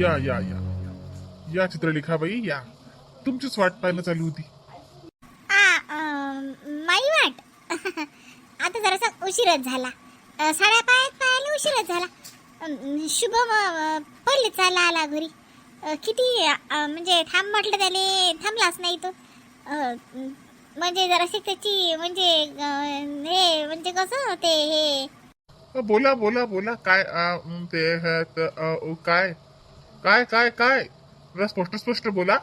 या या या या. चित्रलेखाबाई या. तुमचीच वाट पाहायला चालू होती. आ माई वाट. आता जरासा उशीरच झाला. अं, साड्या पायात पायाला उशीरच झाला. अं, शुभम अं, पहिले चालला आला घरी. अं, किती अं, म्हणजे थांब म्हटलं त्याने थांबलाच नाही तो. अं, म्हणजे जराशी त्याची म्हणजे अं, हे म्हणजे कसं ते हे? अ, बोला बोला बोला. काय म, ते ह, त, अ, उ, काय? काय काय काय? जरा स्पष्ट स्पष्ट बोला.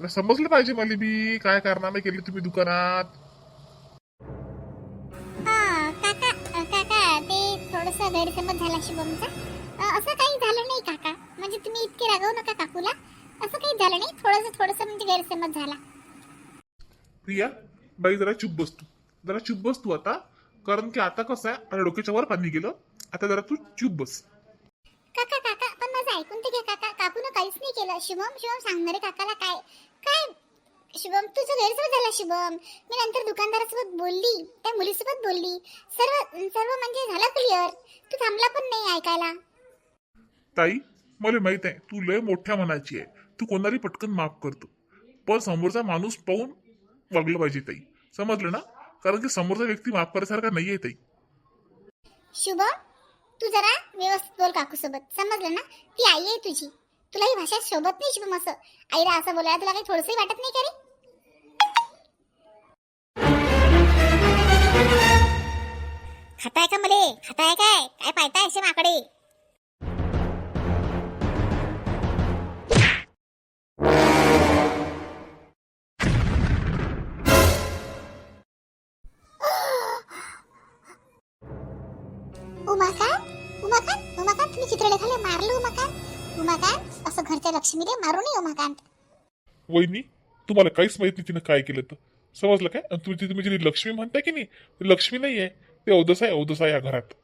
जरा समजलं पाहिजे मला बी. काय कारनामे केले तुम्ही दुकानात? हा काका अं, काका ते थोडस गैरसमज झाला शुभमचा. अं, असं काही झालं नाही काका. म्हणजे तुम्ही इतके रागवू नका काकूला. असं काही झालं नाही थोडस थोडस म्हणजे गैरसमज झाला. प्रिया बाई जरा चुप बस तू. जरा चुप बस तू आता. कारण की आता कसं आहे आता डोक्याच्या वर पाणी गेलं. आता जरा तू चुप बस. काका काका पण माझं ऐकून तर घ्या. केलं. शुभम शुभम सांगणारे काकाला काय? काय? शुभम तुझं गैरसमज झाला शुभम. मी नंतर दुकानदारासोबत बोलली. त्या मुलीसोबत बोलली. सर्व सर्व म्हणजे झालं क्लिअर तू थांबला पण नाही ऐकायला. ताई मला माहीत आहे तू लय मोठ्या मनाची आहे. तू कोणालाही पटकन माफ करतो पण समोरचा माणूस पाहून वागलं पाहिजे ताई. समजलं ना? कारण की समोरचा व्यक्ती माफ करायसारखा नाहीये ताई. शुभम तू जरा व्यवस्थित बोल काकू सोबत समजलं ना? ती आई आहे तुझी. तुला ही भाषा शोभत नाही शुभम असं. आईला असं बोलायला तुला काही थोडसही वाटत नाही का रे? खाताय का मले? खाताय काय? काय पाहताय असे माकडे? उमाकांत उमाकांत उमाकांत तुम्ही चित्रलेखाला मारलं उमाकांत उमाकांत असं घरच्या लक्ष्मीले मारू नये उमाकांत वहिनी तुम्हाला काहीच माहीत नाही तिनं काय केलं तर. समजलं काय? आणि तुम्ही तुम्ही जी लक्ष्मी म्हणताय की नाही? ती लक्ष्मी नाही आहे ते अवदस आहे अवदस आहे या घरात.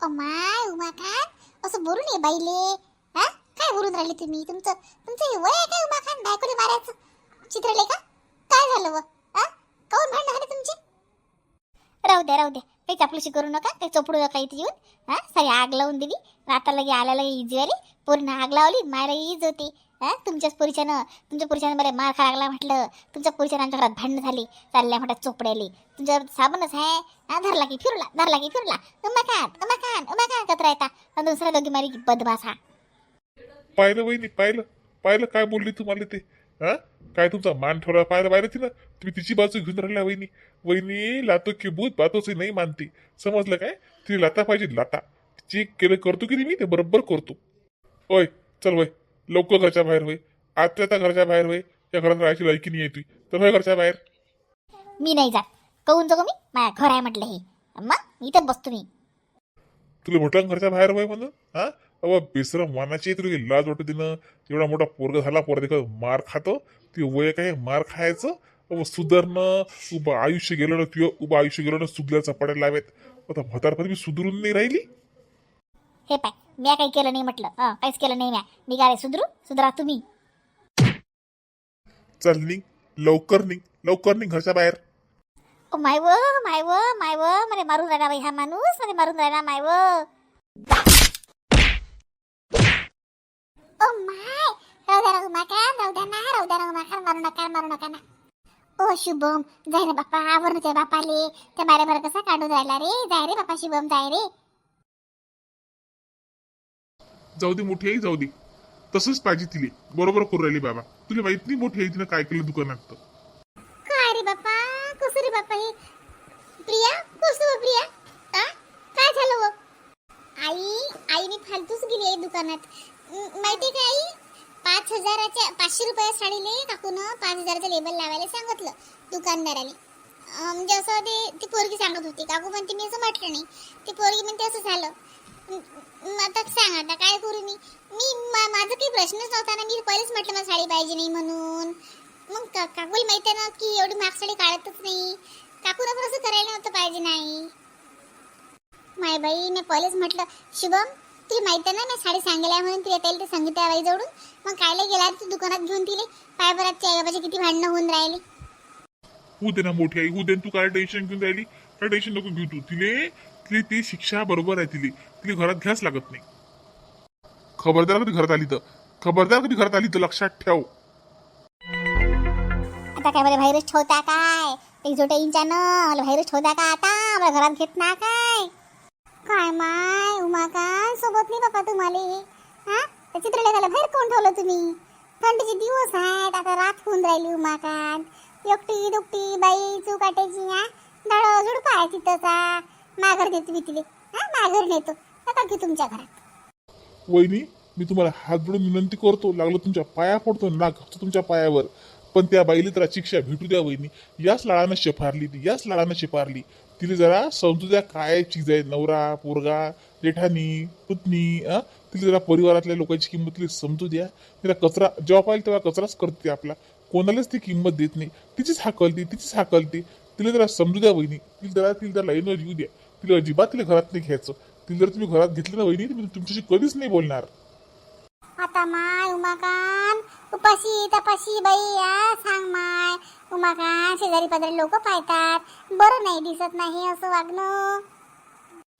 अमाय उमाकांत असं बोलू नये बाईले. हा? काय बोलून राहिले तुम्ही? तुमचं तुमचं हे वय आहे काय उमाकांत बायकोले मारायचं? चित्रलेखा काय झालं व? हा? काऊन भांडण झाले तुमची? राहू द्या राहू द्या. काही चापलूशी करू नका काही चोपडू नका इथे येऊन. हा सारी आग लावून दिली. आता लगे आल्या लगे इजी आली. पूर्ण आग लावली मायला इज होती. हां तुमच्याच पुरुषानं तुमच्या पुरुषानं मला मार खा लागला म्हटलं. तुमच्या पुरुषानं आमच्या घरात भांडणं झाली. चालल्या मोठ्या चोपड्याली. तुमच्या साबणच आहे. हां धरला की फिरला धरला की फिरला. खान मग काय कत्र येता. आणि दुसऱ्या दोघी मारी की बदमाश हा. पाहिलं वहिनी पाहिलं. पाहिलं काय बोलली तुम्हाला ते. हा? काय तुमचा मान ठेवला पाहिलं पाहिलं तिनं तुम्ही तिची बाजू घेऊन राहिल्या वहिनी. वहिनी लातो की भूत बातो से नाही मानते. समजलं काय? तिने लाता पाहिजे लाता. जे केलं करतो की नाही मी? ते बरोबर करतो. ओय चल वय. लवकर घरच्या बाहेर होय आता आता घरच्या बाहेर होय या घरात राहायची लायकी नाही येते तर होय घरच्या बाहेर. मी नाही जात. कहून जगो मी? माझ्या घर आहे म्हटलं हे. मग इथं बसतो मी. तुला म्हटलं ना घरच्या बाहेर होय म्हणून? हा? अबा बेसरम वानाची तुला लाज वाटत तिनं. एवढा मोठा पोरगा झाला पोरा मार खातो. ते वय काय मार खायचं? अबा सुधारणं उभं आयुष्य गेलं ना तुझं उभं आयुष्य गेलं ना सुधल्या चपाड्या लावेत. आता म्हातारपणी मी सुधरून नाही राहिली? हे पाय म्या काही केलं नाही म्हटलं. हं काहीच केलं नाही म्या. मी काय सुधरू सुधरा तुम्ही. चल निघ लवकर निघ लवकर निघ घरच्या बाहेर. ओ माय व माय व माय व मला मारून राहिला बाई हा माणूस मला मारून राहिला माय व ओ माय राहू द्या रघु माका राहू द्या ना राहू द्या रघु माका मारू नका मारू नका ना ओ शुभम जाय रे बाप्पा आवरण त्या बापाले त्या बाऱ्या भर कसा काढून राहिला रे जाय रे बाप्पा शुभम जाय रे जाऊ दे मोठी आई जाऊ दे. तसंच पाहिजे तिले. बरोबर करू राहिली बाबा. तुला माहीत नाही मोठी आई तिनं काय केलं दुकानात तर काय रे बाप्पा कसं रे बाप्पा हे प्रिया कसं व प्रिया आ काय झालं व आई आईने फालतूच गेली आहे दुकानात. माहिती का आई? पाच हजाराच्या पाचशे रुपया साडीले काकूनं पाच हजाराचं लेबल लावायला सांगितलं दुकानदाराने. म्हणजे असं ते ती पोरगी सांगत होती. काकू म्हणते मी असं म्हटलं नाही. ती पोरगी म्हणते असं झालं. आता सांग आता काय करू मी? मी माझा काही प्रश्नच नव्हता ना. मी पहिलेच म्हटलं मला साडी पाहिजे नाही म्हणून. मग का काकूला माहिती आहे ना की एवढी महाग साडी काढतच नाही. काकूला पण असं करायला नव्हतं पाहिजे नाही. माय बाई मी पहिलेच म्हटलं शुभम तुला माहिती आहे ना मी साडी आहे म्हणून तुला त्याला ते संगीता बाई जवळून. मग कायला गेला तू दुकानात घेऊन तिले पाय बरात आई बाबाचे किती भांडणं होऊन राहिले. होऊ दे ना मोठी आई होऊ दे तू काय टेन्शन घेऊन राहिली? काय टेन्शन नको घेऊ तू. तिले तिले ती शिक्षा बरोबर आहे तिले. तिले घरात घ्यास लागत नाही. खबरदार कधी घरात आली तर? खबरदार कधी घरात आली तर लक्षात ठेव. आता काय मला व्हायरस ठेवता काय? ते जोटे इंच्यानं मला व्हायरस ठेवता का आता? मला घरात घेत ना काय? काय माय? उमा काय? सोबत नाही बापा तुम्हाला. हा? त्या चित्रलेखाला बाहेर कोण ठेवलं तुम्ही? थंडीचे दिवस आहेत आता रात होऊन राहिली उमाकांत एकटी दुकटी बाई चुकाट्याची हा? दळ झुडपा आहे तिथंचा. माघार देतो मी तिले. हा? माघार नेतो. नका की तुमच्या घरात. वहिनी मी तुम्हाला हात जोडून विनंती करतो. लागलो तुमच्या पाया पडतो ना घालतो तुमच्या पायावर. पण त्या बाईला तर शिक्षा भेटू द्या वहिनी. याच लाळानं शेफारली ती याच लाळानं शेफारली. तिला जरा समजू द्या काय चीज आहे नवरा पोरगा जेठानी पुतणी अं? तिला जरा परिवारातल्या लोकांची किंमत तिला समजू द्या. तिला कचरा जेव्हा पाहिजे तेव्हा कचराच करते आपला. कोणालाच ती किंमत देत नाही. तिचीच हाकलती तिचीच हाकलती. तिला जरा समजू द्या वहिनी. तिला जरा तिला जरा लाईनवर येऊ द्या. तिला अजिबात तिला घरात नाही घ्यायचं. तिला जर तुम्ही घरात घेतलं ना वहिनी तुमच्याशी कधीच नाही बोलणार. आता माय उमाकान उपाशी तपाशी बाई आ सांग माय. उमाकान शेजारी पाजारी लोक पाहतात. बरं नाही दिसत नाही असं वागणं.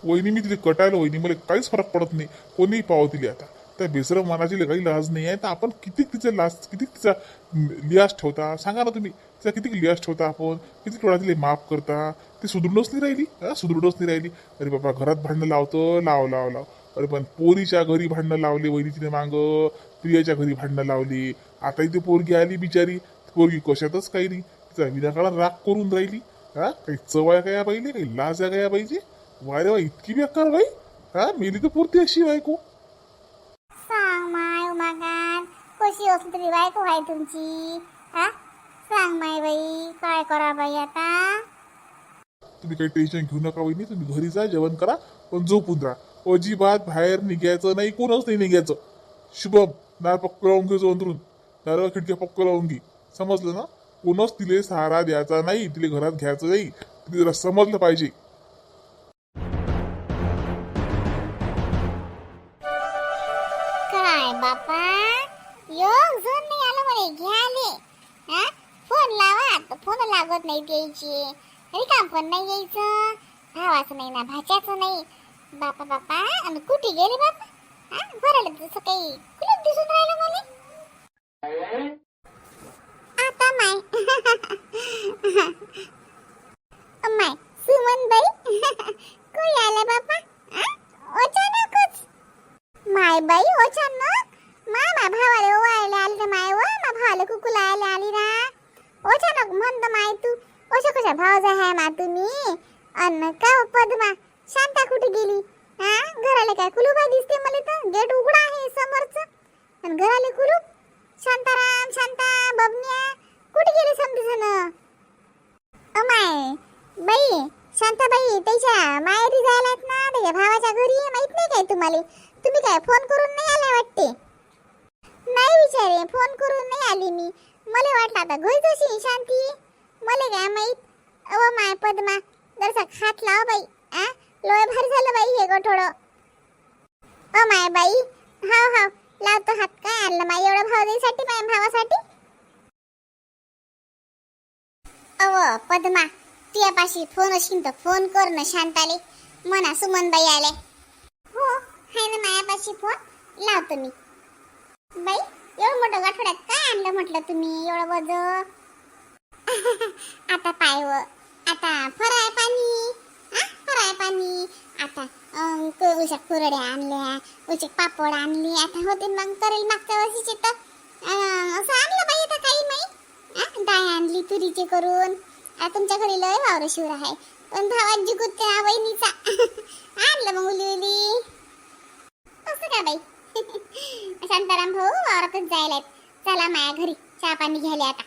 वहिनी मी तिथे कटायला वहिनी मला काहीच फरक पडत नाही. कोणीही पाव दिली आता. त्या बेसरम मनाची काही लाज नाही आहे. तर आपण किती तिचा लाज किती तिचा लियास ठेवता? सांगा ना तुम्ही. तिचा किती लिहाज ठेवता आपण? किती वेळा तिला माफ करता? ती सुदृढच नाही राहिली? हा सुदृढच नाही राहिली. अरे बाबा घरात भांडणं लावतो. लाव लाव लाव. अरे पण पोरीच्या घरी भांडणं लावले वहिनी तिने मागं. प्रियाच्या घरी भांडणं लावली. आता इथे पोरगी आली बिचारी. पोरगी कशातच काही नाही. तिचा विनाकाळात राग करून राहिली. हा? काही चवया काय पाहिजे काही लाज काय पाहिजे? वारे वा इतकी बेकार बाई. हा? मेली तर पुरती अशी बायको. सांग माय कशी असली तरी बायको आहे तुमची? हा? सांग माय बाई काय करा बाई आता? तुम्ही काही टेन्शन घेऊ नका वहिनी तुम्ही घरी जा जेवण करा पण झोपून राहा. अजिबात बाहेर निघायचं नाही कोणच नाही निघायचं. शुभम. दार पक्क लावून घे अंतरून दार खिडक्या पक्क लावून घे. समजलं ना? कोणच तिले सहारा द्यायचा नाही तिले घरात घ्यायचं नाही. तिला जरा समजलं पाहिजे. काय बापा? योग जण नाही आलं म्हणे घ्याले हा? फोन लावा तर फोन लागत नाही द्यायची. रिकाम पण नाही यायचं. भावाचं नाही ना भाच्याचं नाही. बापा बापा आणि कुठे गेले बापा? हा बरं काही. कुलूप दिसून राहिलं मला. आता माय. माय सुमन बाई आला बापा हा? अचानकच. माय बाई अचानक. मा भावाले ओवायला आली रे माय व. मा भावाले कुकुला आली ना अचानक म्हणतो माय तू अशा कशा भावजा आहे मा तुम्ही? अन का हो पद्मा? शांता कुठे गेली? हा? घराला काय कुलूप आहे दिसते मला तर गेट उघडा आहे समोरचं. आणि घराले कुलूप? शांताराम शांता बबन्या कुठे गेले समजून अमाय बाई शांताबाई त्याच्या माहेरी जायलात ना? त्याच्या भावाच्या घरी? माहीत नाही काय तुम्हाला? तुम्ही काय फोन करून नाही आले वाटते? नाही विचारे फोन करून नाही आली मी. मला वाटलं आता घरीच जशी शांती. मला काय माहीत? अव माय पद्मा जरसा खात लाव बाई आ? लोय भारी झालं बाई हे गठोड अ माय बाई. हा हा लावतो हात काय आणलं माय? एवढं भाव द्यायसाठी माय भावासाठी? अव पद्मा. तुझ्यापाशी फोन असेल तर फोन कर ना शांताले. म्हणा सुमनबाई आले. हो हाय ना मायापाशी फोन लावतो मी. बाई एवढं मोठं गाठोड्यात काय आणलं म्हटलं तुम्ही? एवढं वज आता पाय व आता फराय पाणी. आ पाणी आता अं, उशाक कुरड्या आणल्या उशाक पापड आणली आता होते मग करेल मागच्या वर्षीचे तर असं आणलं बाई आता काही नाही. आ, डाळ आणली तुरीचे करून. तुमच्या घरी लय वावर शिवर आहे. पण भावात जिगुत त्या वहिनीचा. आणलं मग उली उली. असं का बाई? शांताराम भाऊ वावरातच जायला चला माया घरी चहा पाणी घ्यायला आता.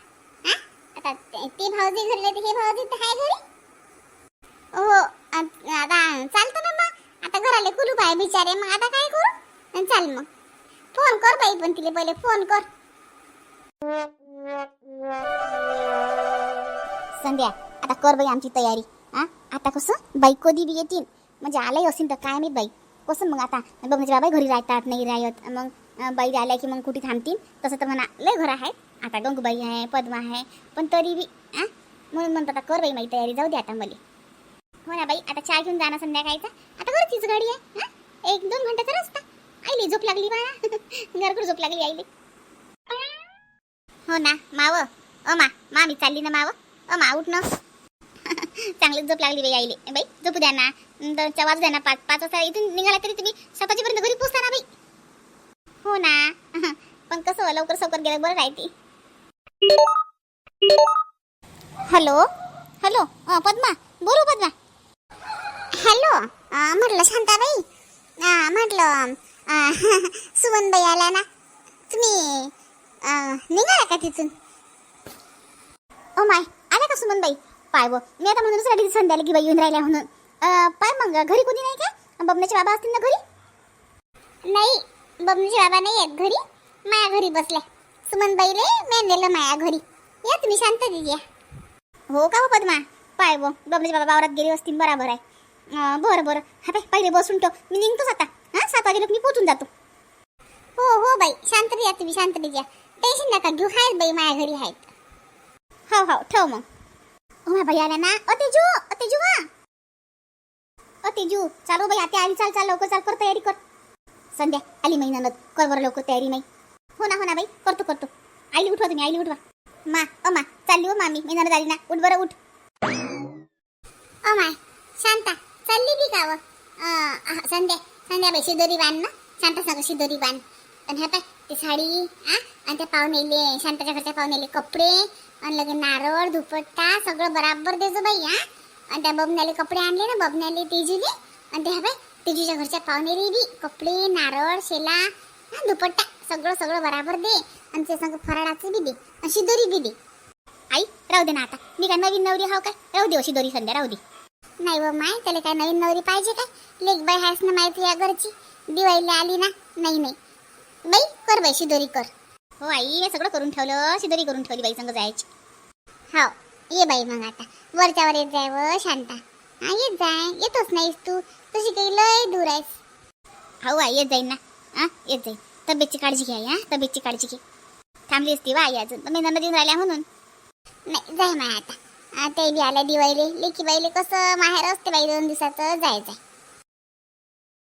हा आता ते ते भाऊजी घरी हे भाऊजी तर आहे घरी. हो. आता चालतं ना मग. आता घराला कुलूप आहे बिचारे. मग आता काय करू? चाल मग. फोन कर बाई पण तिला पहिले. फोन कर. संध्या आता कर बाई आमची तयारी. हा? आता कसं? बाई कधी बी येतील. म्हणजे आलंही असेल तर काय मी बाई. कसं मग आता? बघण्याचे म्हणजे बाबा घरी राहतात नाही राहत. मग बाई आल्या की मग कुठे थांबतील? तसं तर म्हणा लय घर आहे आता गंगूबाई आहे पद्मा आहे. पण तरी बी हा? म्हणून म्हणतात आता कर बाई माझी तयारी. जाऊ दे आता मला. हो ना बाई आता चहा घेऊन जाणं संध्याकाळचा. आता बरं तीच गाडी आहे हा? एक दोन घंट्याचा रस्ता. आईली झोप लागली बाळा. घरकुर झोप लागली आईली. हो ना माव. अ मा मा मी चालली ना माव? अ मा उठ ना. चांगली झोप लागली बाई आईले. बाई झोपू द्या ना. चवाज वाजू द्या ना पाच पाच वाजता इथून निघाला तरी तुम्ही स्वतःच्या पर्यंत घरी पोचता ना बाई. हो ना. पण कसं हो, लवकर सवकर गेलं बरं राहते. हॅलो? हॅलो? पद्मा बोलू पद्मा. हॅलो म्हटलं शांताबाई? म्हटलं अ, सुमनबाई आल्या ना? तुम्ही निघाला का तिथून? ओ माय आल्या का सुमनबाई पाय व मी आता म्हणून दुसऱ्या दिवशी संध्याला की बाई येऊन राहिल्या म्हणून. पाय मग घरी कोणी नाही का? बबनाचे बाबा असतील ना घरी? नाही बबनाचे बाबा नाही आहेत घरी. माया घरी बसल्या. सुमनबाईले मी नेलं माया घरी. या तुम्ही शांत दिदी हो का हो पद्मा? पाय व बबनाचे बाबा वावरात गेले असतील बराबर आहे. बरं बरं. हा बाई पहिले बसून ठेव. मी निघतोच आता. हां सात वाजे मी पोचून जातो. हो हो बाई. शांत या तुम्ही शांत या टेन्शन नका घेऊ. आहेत बाई माझ्या घरी आहेत. हो हो ठेव मग. हो बाई आल्या ना? ओ तेजू ओ तेजू वा ओ तेजू चालू बाई आता आली. चाल चाल लवकर चाल कर तयारी कर. संध्या आली माही कर बरं लवकर तयारी नाही हो ना हो ना बाई. करतो करतो. आईली उठवा तुम्ही आईली उठवा. मा अ मा चालली हो मामी. मी ननद आली ना. उठ बरं उठ. A my Shanta. चालली की गावं संध्या संध्या बाई शिदोरी बांध ना शांता सांग शिदोरी बांध आणि ह्या पाय ती साडी आ आणि त्या पाहुणेले शांताच्या घरच्या पाहुणेले कपडे आणि लगे नारळ दुपट्टा सगळं बराबर देजो बाई हा आणि त्या बबन्याले कपडे आणले ना बबन्याले तेजूले आणि ते ह्या पाय तेजूच्या घरच्या पाहुणेले बी कपडे नारळ शेला हा, दुपट्टा सगळं सगळं बराबर दे. आणि ते सांग फराळाचं बी दे आणि शिदोरी बी दे. आई राहू दे ना आता. मी काय नवीन नवरी हाव काय? राहू दे अशी दोरी संध्या राहू दे. नाही व माय त्याला काय नवीन नवरी पाहिजे काय? लेख बाई हायस ना माहिती या घरची. दिवाळीला आली ना? नाही नाही. बाई कर बाई शिदोरी कर. हो आई हे सगळं करून ठेवलं. शिदोरी करून ठेवली बाई संग जायची. हो ये बाई मग आता. वरच्यावर येत जाय व शांता. हा येत जाय. येतोच नाहीस तू. तशी काही लय दूर आहेस. हो आई येत जाईन ना. हा येत जाईन. तब्येतची काळजी घ्या हा. तब्येतची काळजी घे. थांबली असती वा आई अजून. पण मी येऊन राहिल्या म्हणून. नाही जाय माय आता. आता बी आल्या दिवाळीले. लेकी बाईले कसं माहेर असते बाई दोन दिवसाचं जायचं